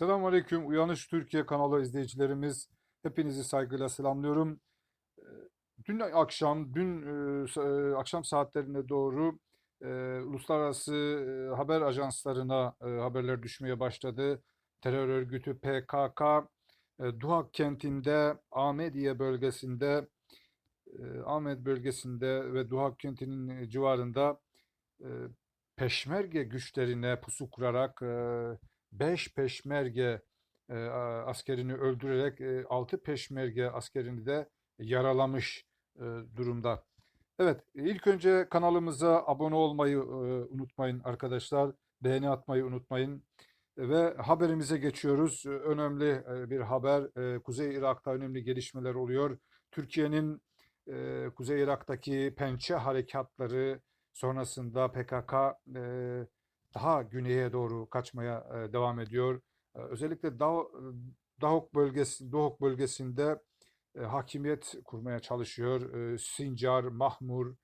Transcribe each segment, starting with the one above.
Selamünaleyküm Uyanış Türkiye kanalı izleyicilerimiz. Hepinizi saygıyla selamlıyorum. Ee, Dün akşam, dün e, e, akşam saatlerine doğru e, uluslararası haber ajanslarına haberler düşmeye başladı. Terör örgütü PKK, e, Duhak kentinde, Ahmediye bölgesinde, e, Ahmet bölgesinde ve Duhak kentinin civarında peşmerge güçlerine pusu kurarak 5 peşmerge e, askerini öldürerek e, 6 peşmerge askerini de yaralamış e, durumda. Evet, ilk önce kanalımıza abone olmayı e, unutmayın arkadaşlar. Beğeni atmayı unutmayın. Ve haberimize geçiyoruz. E, Önemli e, bir haber. E, Kuzey Irak'ta önemli gelişmeler oluyor. Türkiye'nin Kuzey Irak'taki pençe harekatları sonrasında PKK daha güneye doğru kaçmaya e, devam ediyor. E, Özellikle Dah Dahok bölgesi, Duhok bölgesinde e, hakimiyet kurmaya çalışıyor. E, Sincar, Mahmur,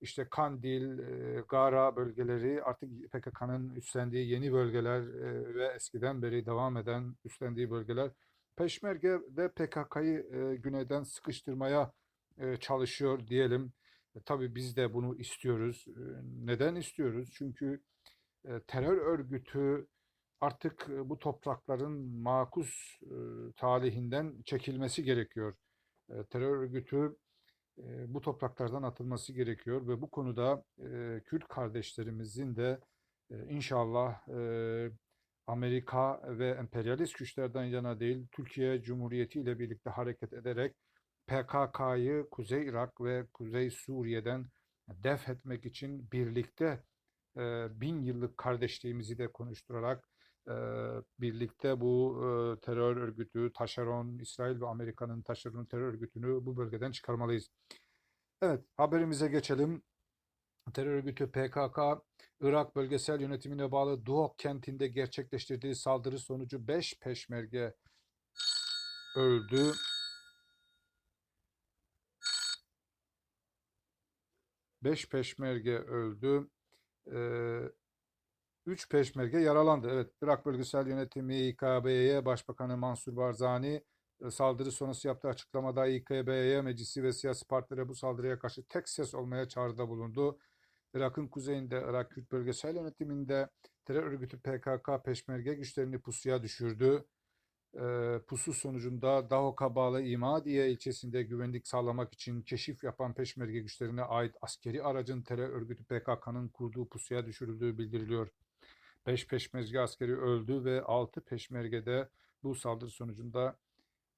işte Kandil, e, Gara bölgeleri artık PKK'nın üstlendiği yeni bölgeler e, ve eskiden beri devam eden üstlendiği bölgeler. Peşmerge de PKK'yı e, güneyden sıkıştırmaya e, çalışıyor diyelim. E, tabii biz de bunu istiyoruz. E, neden istiyoruz? Çünkü e, terör örgütü artık bu toprakların makus talihinden çekilmesi gerekiyor. Terör örgütü bu topraklardan atılması gerekiyor ve bu konuda Kürt kardeşlerimizin de inşallah Amerika ve emperyalist güçlerden yana değil, Türkiye Cumhuriyeti ile birlikte hareket ederek PKK'yı Kuzey Irak ve Kuzey Suriye'den def etmek için birlikte e, bin yıllık kardeşliğimizi de konuşturarak birlikte bu terör örgütü, taşeron, İsrail ve Amerika'nın taşeron terör örgütünü bu bölgeden çıkarmalıyız. Evet, haberimize geçelim. Terör örgütü PKK, Irak bölgesel yönetimine bağlı Duhok kentinde gerçekleştirdiği saldırı sonucu 5 peşmerge öldü. 5 peşmerge öldü. Ee, 3 peşmerge yaralandı. Evet, Irak Bölgesel Yönetimi İKB'ye Başbakanı Mansur Barzani e, saldırı sonrası yaptığı açıklamada İKB'ye meclisi ve siyasi partilere bu saldırıya karşı tek ses olmaya çağrıda bulundu. Irak'ın kuzeyinde Irak Kürt Bölgesel Yönetimi'nde terör örgütü PKK peşmerge güçlerini pusuya düşürdü. Ee, pusu sonucunda Dahok'a bağlı İmadiye ilçesinde güvenlik sağlamak için keşif yapan peşmerge güçlerine ait askeri aracın terör örgütü PKK'nın kurduğu pusuya düşürüldüğü bildiriliyor. 5 peşmerge askeri öldü ve 6 peşmerge de bu saldırı sonucunda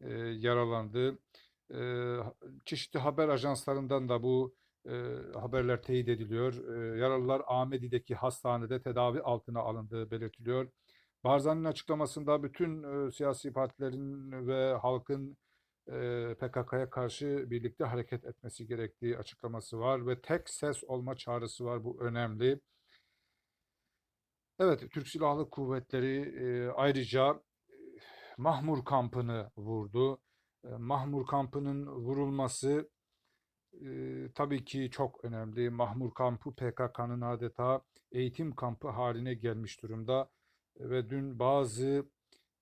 e, yaralandı. E, çeşitli haber ajanslarından da bu e, haberler teyit ediliyor. E, yaralılar Ahmedi'deki hastanede tedavi altına alındığı belirtiliyor. Barzani'nin açıklamasında bütün e, siyasi partilerin ve halkın e, PKK'ya karşı birlikte hareket etmesi gerektiği açıklaması var ve tek ses olma çağrısı var. Bu önemli. Evet, Türk Silahlı Kuvvetleri e, ayrıca e, Mahmur kampını vurdu. E, Mahmur kampının vurulması e, tabii ki çok önemli. Mahmur kampı PKK'nın adeta eğitim kampı haline gelmiş durumda. Ve dün bazı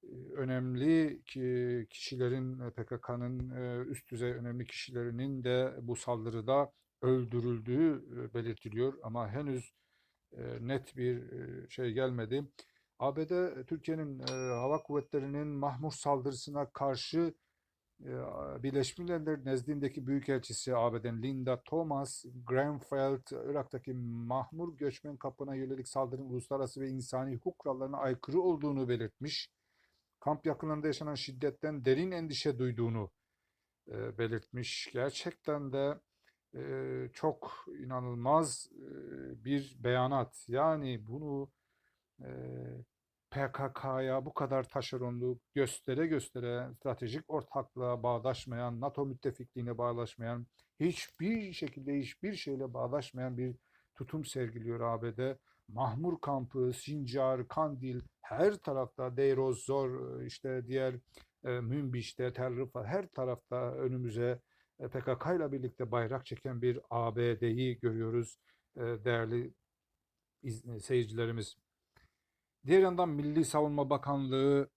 e, önemli ki- kişilerin e, PKK'nın e, üst düzey önemli kişilerinin de bu saldırıda öldürüldüğü belirtiliyor ama henüz net bir şey gelmedi. ABD Türkiye'nin hava kuvvetlerinin Mahmur saldırısına karşı Birleşmiş Milletler nezdindeki Büyükelçisi ABD'nin Linda Thomas Grenfell, Irak'taki Mahmur göçmen kampına yönelik saldırının uluslararası ve insani hukuk kurallarına aykırı olduğunu belirtmiş. Kamp yakınlarında yaşanan şiddetten derin endişe duyduğunu e, belirtmiş. Gerçekten de e, çok inanılmaz e, bir beyanat. Yani bunu e, PKK'ya bu kadar taşeronluk göstere göstere stratejik ortaklığa bağdaşmayan, NATO müttefikliğine bağdaşmayan, hiçbir şekilde hiçbir şeyle bağdaşmayan bir tutum sergiliyor ABD. Mahmur kampı, Sincar, Kandil her tarafta Deir ez-Zor, işte diğer e, Münbiş'te, Tel her tarafta önümüze e, PKK ile birlikte bayrak çeken bir ABD'yi görüyoruz e, değerli iz- seyircilerimiz. Diğer yandan Milli Savunma Bakanlığı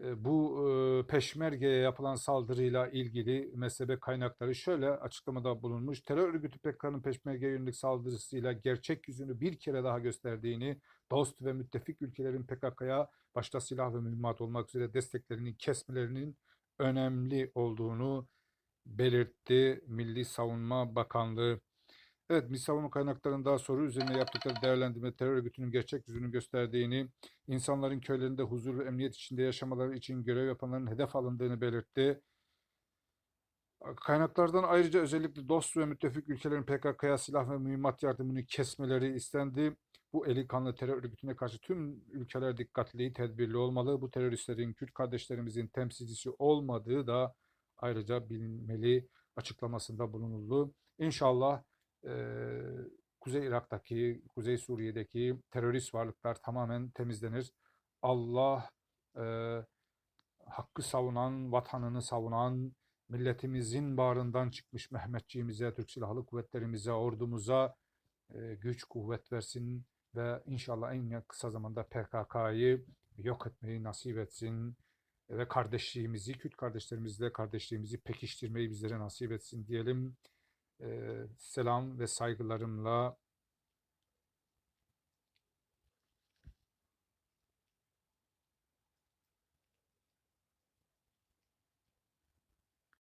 e, bu e, Peşmerge'ye yapılan saldırıyla ilgili mezhebe kaynakları şöyle açıklamada bulunmuş. Terör örgütü PKK'nın Peşmerge'ye yönelik saldırısıyla gerçek yüzünü bir kere daha gösterdiğini, dost ve müttefik ülkelerin PKK'ya başta silah ve mühimmat olmak üzere desteklerinin kesmelerinin önemli olduğunu belirtti Milli Savunma Bakanlığı. Evet, Milli Savunma kaynaklarında soru üzerine yaptıkları değerlendirme terör örgütünün gerçek yüzünü gösterdiğini, insanların köylerinde huzur ve emniyet içinde yaşamaları için görev yapanların hedef alındığını belirtti. Kaynaklardan ayrıca özellikle dost ve müttefik ülkelerin PKK'ya silah ve mühimmat yardımını kesmeleri istendi. Bu eli kanlı terör örgütüne karşı tüm ülkeler dikkatli, tedbirli olmalı. Bu teröristlerin Kürt kardeşlerimizin temsilcisi olmadığı da ayrıca bilinmeli açıklamasında bulunuldu. İnşallah Kuzey Irak'taki, Kuzey Suriye'deki terörist varlıklar tamamen temizlenir. Allah eee, hakkı savunan, vatanını savunan, milletimizin bağrından çıkmış Mehmetçiğimize, Türk Silahlı Kuvvetlerimize, ordumuza e, güç, kuvvet versin ve inşallah en kısa zamanda PKK'yı yok etmeyi nasip etsin ve kardeşliğimizi, Kürt kardeşlerimizle kardeşliğimizi pekiştirmeyi bizlere nasip etsin diyelim. Selam ve saygılarımla